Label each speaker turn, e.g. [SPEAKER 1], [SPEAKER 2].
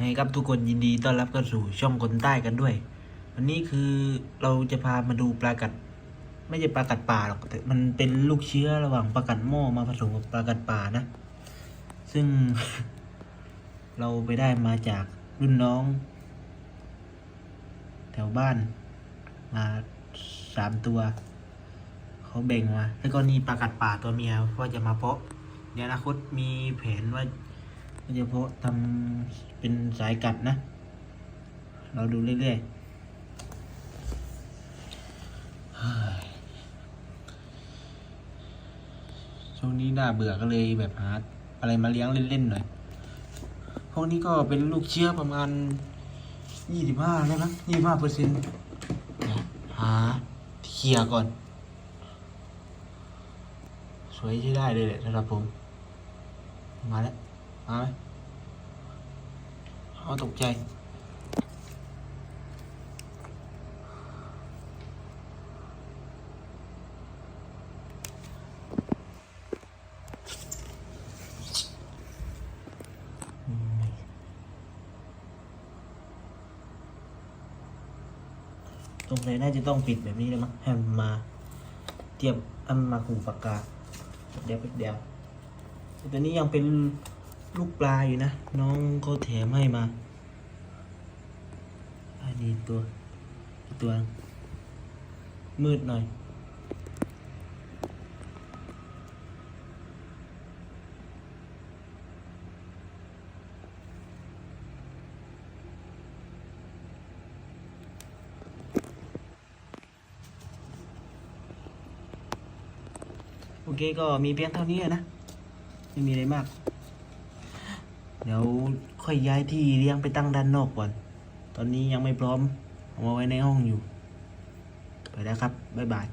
[SPEAKER 1] ให้ครับทุกคนยินดีต้อนรับเข้าสู่ช่องคนใต้กันด้วย วันนี้คือเราจะพามาดูปลากัด ไม่ใช่ปลากัดป่าหรอกแต่มันเป็นลูกเชื้อระหว่างปลากัดหม้อมาผสมกับปลากัดป่านะ ซึ่ง เราไปได้มาจากรุ่นน้อง แถวบ้าน มาสามตัวเขาแบ่งมาแล้วก็นี่ปลากัดป่าตัวเมียว่าจะมาเพาะเดี๋ยวอนาคตมีแผนว่า ว่าจะเพาะทำเป็นสายกัดนะ เราดูเรื่อยๆ ช่วงนี้น่าเบื่อก็เลยแบบหาอะไรมาเลี้ยงเล่นๆหน่อย พวกนี้ก็เป็นลูกเชื้อประมาณยี่สิบห้าได้มั้งยี่สิบห้าเปอร์เซ็นต์หาเคลียร์ก่อน สวยใช้ได้เลยแหละสำหรับผม มาแล้ว มาไหมเอาตกใจอืมตรงไหนน่าจะต้องปิดแบบนี้เลยมั้งให้มันมาเทียบให้มันมาหูปากกา เดี๋ยวเดียวแต่ตอนนี้ยังเป็น ลูกปลาอยู่นะ น้องเขาแถมให้มาอันนี้ตัวตัว มืดหน่อย โอเคก็มีเพียงเท่านี้นะ ไม่มีอะไรมาก เดี๋ยวค่อยย้ายที่เลี้ยงไปตั้งด้านนอกก่อน ตอนนี้ยังไม่พร้อม เอามาไว้ในห้องอยู่ ไปแล้วครับ บ๊ายบาย